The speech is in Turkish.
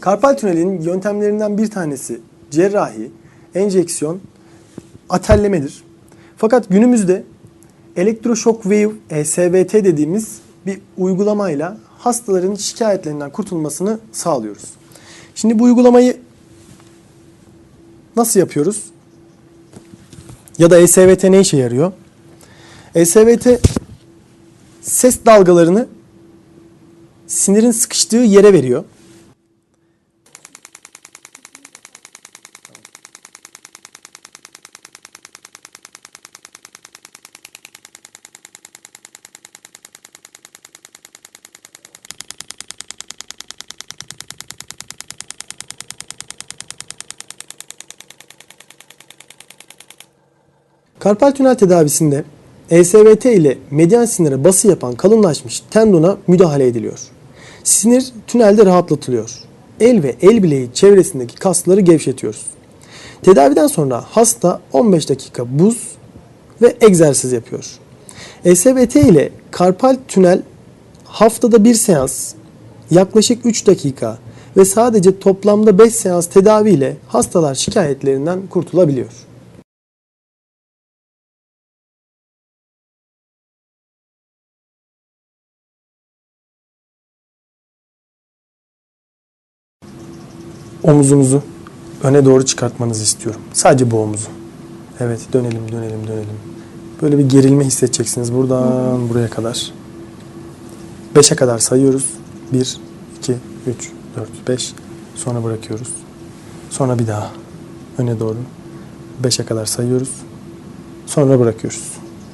Karpal tünelin yöntemlerinden bir tanesi cerrahi, enjeksiyon, atellemedir. Fakat günümüzde elektroşok wave, ESVT dediğimiz bir uygulamayla hastaların şikayetlerinden kurtulmasını sağlıyoruz. Şimdi bu uygulamayı nasıl yapıyoruz? Ya da ESVT ne işe yarıyor? ESVT ses dalgalarını sinirin sıkıştığı yere veriyor. Karpal tünel tedavisinde ESVT ile medyan sinire bası yapan kalınlaşmış tendona müdahale ediliyor. Sinir tünelde rahatlatılıyor. El ve el bileği çevresindeki kasları gevşetiyoruz. Tedaviden sonra hasta 15 dakika buz ve egzersiz yapıyor. ESVT ile karpal tünel haftada bir seans, yaklaşık 3 dakika ve sadece toplamda 5 seans tedavi ile hastalar şikayetlerinden kurtulabiliyor. Omuzunuzu öne doğru çıkartmanızı istiyorum. Sadece bu omuzu. Evet dönelim dönelim dönelim. Böyle bir gerilme hissedeceksiniz buradan buraya kadar. 5'e kadar sayıyoruz. 1, 2, 3, 4, 5. Sonra bırakıyoruz. Sonra bir daha öne doğru. 5'e kadar sayıyoruz. Sonra bırakıyoruz.